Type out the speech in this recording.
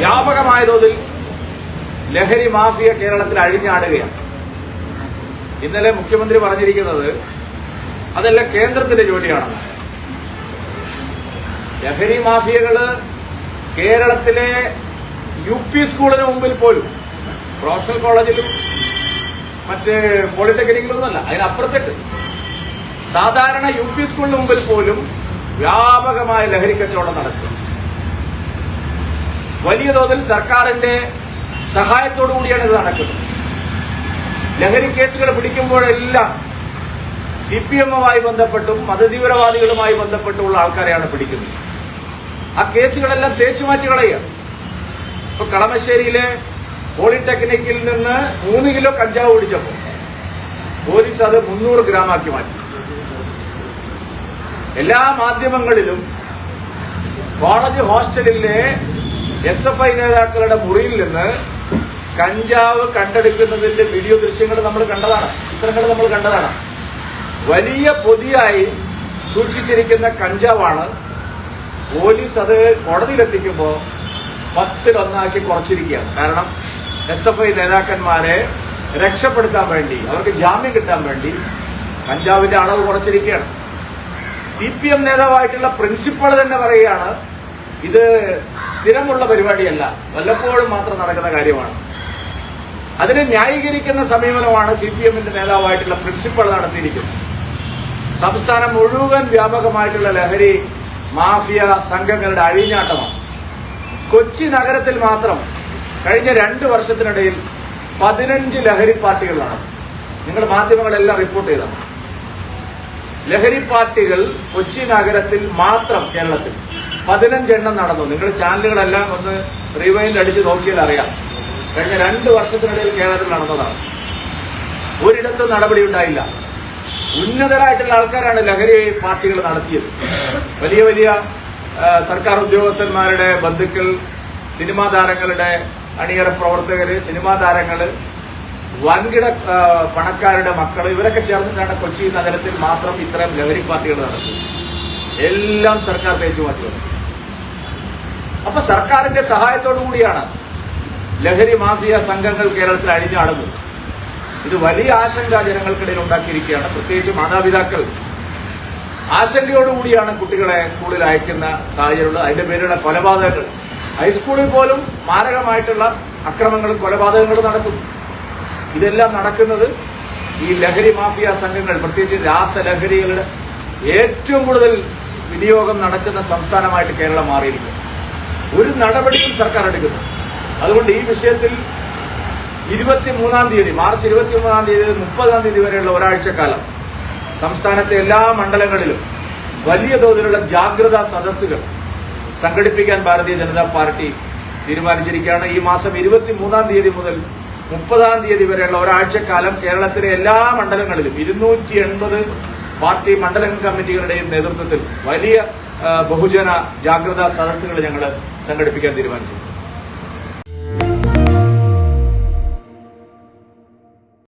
വ്യാപകമായ തോതിൽ ലഹരി മാഫിയ കേരളത്തിൽ അഴിഞ്ഞാടുകയാണ്. ഇന്നലെ മുഖ്യമന്ത്രി പറഞ്ഞിരിക്കുന്നത് അതെല്ലാം കേന്ദ്രത്തിന്റെ ജോലിയാണ് ലഹരി മാഫിയകൾ കേരളത്തിലെ യു പി സ്കൂളിന് മുമ്പിൽ പോലും പ്രൊഫഷണൽ കോളേജിലും മറ്റ് പോളിടെക്നിക്കിലൊന്നുമല്ല അതിനപ്പുറത്തേക്ക്. സാധാരണ യു പി സ്കൂളിന് മുമ്പിൽ പോലും വ്യാപകമായ ലഹരി കച്ചവടം നടക്കുക വലിയ തോതിൽ സർക്കാരിന്റെ സഹായത്തോടു കൂടിയാണ് ഇത് നടക്കുന്നത്. ലഹരി കേസുകൾ പിടിക്കുമ്പോഴെല്ലാം സി പി എമ്മുമായി ബന്ധപ്പെട്ടും മതതീവ്രവാദികളുമായി ബന്ധപ്പെട്ടുമുള്ള ആൾക്കാരെയാണ് പിടിക്കുന്നത്. ആ കേസുകളെല്ലാം തേച്ചു മാറ്റി കളയുക ഇപ്പൊ കളമശ്ശേരിയിലെ പോളിടെക്നിക്കിൽ നിന്ന് മൂന്ന് കിലോ കഞ്ചാവ് പിടിച്ചപ്പോൾ പോലീസ് അത് മുന്നൂറ് ഗ്രാമാക്കി മാറ്റി. എല്ലാ മാധ്യമങ്ങളിലും കോളേജ് ഹോസ്റ്റലിലെ എസ് എഫ് ഐ നേതാക്കളുടെ മുറിയിൽ നിന്ന് കഞ്ചാവ് കണ്ടെടുക്കുന്നതിന്റെ വീഡിയോ ദൃശ്യങ്ങൾ നമ്മൾ കണ്ടതാണ്. ചിത്രങ്ങൾ നമ്മൾ കണ്ടതാണ്. വലിയ പൊതിയായി സൂക്ഷിച്ചിരിക്കുന്ന കഞ്ചാവാണ് പോലീസ് അത് കോടതിയിലെത്തിക്കുമ്പോൾ പത്തിലൊന്നാക്കി കുറച്ചിരിക്കുകയാണ്. കാരണം എസ് എഫ് ഐ നേതാക്കന്മാരെ രക്ഷപ്പെടുത്താൻ വേണ്ടി അവർക്ക് ജാമ്യം കിട്ടാൻ വേണ്ടി കഞ്ചാവിന്റെ അളവ് കുറച്ചിരിക്കുകയാണ്. സി പി എം നേതാവായിട്ടുള്ള പ്രിൻസിപ്പൾ തന്നെ പറയുകയാണ് ഇത് സ്ഥിരമുള്ള പരിപാടിയല്ല. വല്ലപ്പോഴും മാത്രം നടക്കുന്ന കാര്യമാണ്. അതിനെ ന്യായീകരിക്കുന്ന സമീപനമാണ് സി പി എമ്മിന്റെ നേതാവായിട്ടുള്ള പ്രിൻസിപ്പൾ നടത്തിയിരിക്കുന്നത്. സംസ്ഥാനം മുഴുവൻ വ്യാപകമായിട്ടുള്ള ലഹരി മാഫിയ സംഘങ്ങളുടെ അഴിഞ്ഞാട്ടമാണ്. കൊച്ചി നഗരത്തിൽ മാത്രം കഴിഞ്ഞ രണ്ട് വർഷത്തിനിടയിൽ പതിനഞ്ച് ലഹരി പാർട്ടികളാണ് നിങ്ങൾ മാധ്യമങ്ങളെല്ലാം റിപ്പോർട്ട് ചെയ്തതാണ്. ലഹരി പാർട്ടികൾ കൊച്ചി നഗരത്തിൽ മാത്രം കേരളത്തിൽ. പതിനഞ്ചെണ്ണം നടന്നു. നിങ്ങൾ ചാനലുകളെല്ലാം ഒന്ന് റിവൈൻഡ് അടിച്ച് നോക്കിയാൽ അറിയാം. കഴിഞ്ഞ രണ്ട് വർഷത്തിനിടയിൽ കേരളത്തിൽ നടന്നതാണ്. ഒരിടത്തും നടപടി ഉണ്ടായില്ല. ഉന്നതരായിട്ടുള്ള ആൾക്കാരാണ് ലഹരി പാർട്ടികൾ നടത്തിയത്. വലിയ വലിയ സർക്കാർ ഉദ്യോഗസ്ഥന്മാരുടെ ബന്ധുക്കൾ സിനിമാ താരങ്ങളുടെ അണിയറ പ്രവർത്തകർ സിനിമാ താരങ്ങൾ വൻകിട പണക്കാരുടെ മക്കൾ ഇവരൊക്കെ ചേർന്നിട്ടാണ് കൊച്ചി നഗരത്തിൽ മാത്രം ഇത്തരം ലഹരി പാർട്ടികൾ നടത്തുന്നത് എല്ലാം സർക്കാർ തേച്ചു അപ്പൊ സർക്കാരിന്റെ സഹായത്തോടു കൂടിയാണ് ലഹരി മാഫിയ സംഘങ്ങൾ കേരളത്തിൽ അഴിഞ്ഞാടുന്നത്. ഇത് വലിയ ആശങ്ക ജനങ്ങൾക്കിടയിൽ ഉണ്ടാക്കിയിരിക്കുകയാണ്. പ്രത്യേകിച്ച് മാതാപിതാക്കൾ. ആശങ്കയോടുകൂടിയാണ് കുട്ടികളെ സ്കൂളിൽ അയക്കുന്ന സാഹചര്യമുള്ളത്. അതിന്റെ പേരിലുള്ള കൊലപാതകങ്ങൾ. ഹൈസ്കൂളിൽ പോലും മാരകമായിട്ടുള്ള അക്രമങ്ങളും കൊലപാതകങ്ങളും നടക്കുന്നു. ഇതെല്ലാം നടക്കുന്നത് ഈ ലഹരി മാഫിയ സംഘങ്ങൾ പ്രത്യേകിച്ച് രാസലഹരികളുടെ ഏറ്റവും കൂടുതൽ വിനിയോഗം നടക്കുന്ന സംസ്ഥാനമായിട്ട് കേരളം മാറിയിരിക്കുന്നു. ഒരു നടപടിയും സർക്കാർ എടുക്കുന്നു അതുകൊണ്ട് ഈ വിഷയത്തിൽ ഇരുപത്തി മൂന്നാം തീയതി മാർച്ച് ഇരുപത്തി മൂന്നാം തീയതി മുപ്പതാം തീയതി വരെയുള്ള ഒരാഴ്ചക്കാലം സംസ്ഥാനത്തെ എല്ലാ മണ്ഡലങ്ങളിലും വലിയ തോതിലുള്ള ജാഗ്രതാ സദസ്സുകൾ സംഘടിപ്പിക്കാൻ ഭാരതീയ ജനതാ പാർട്ടി തീരുമാനിച്ചിരിക്കുകയാണ്. ഈ മാസം ഇരുപത്തി മൂന്നാം തീയതി മുതൽ മുപ്പതാം തീയതി വരെയുള്ള ഒരാഴ്ചക്കാലം കേരളത്തിലെ എല്ലാ മണ്ഡലങ്ങളിലും ഇരുന്നൂറ്റി എൺപത് പാർട്ടി മണ്ഡലം കമ്മിറ്റികളുടെയും നേതൃത്വത്തിൽ വലിയ ബഹുജന ജാഗ്രതാ സദസ്സുകൾ ഞങ്ങൾ സംഘടിപ്പിക്കാൻ തീരുമാനിച്ചു.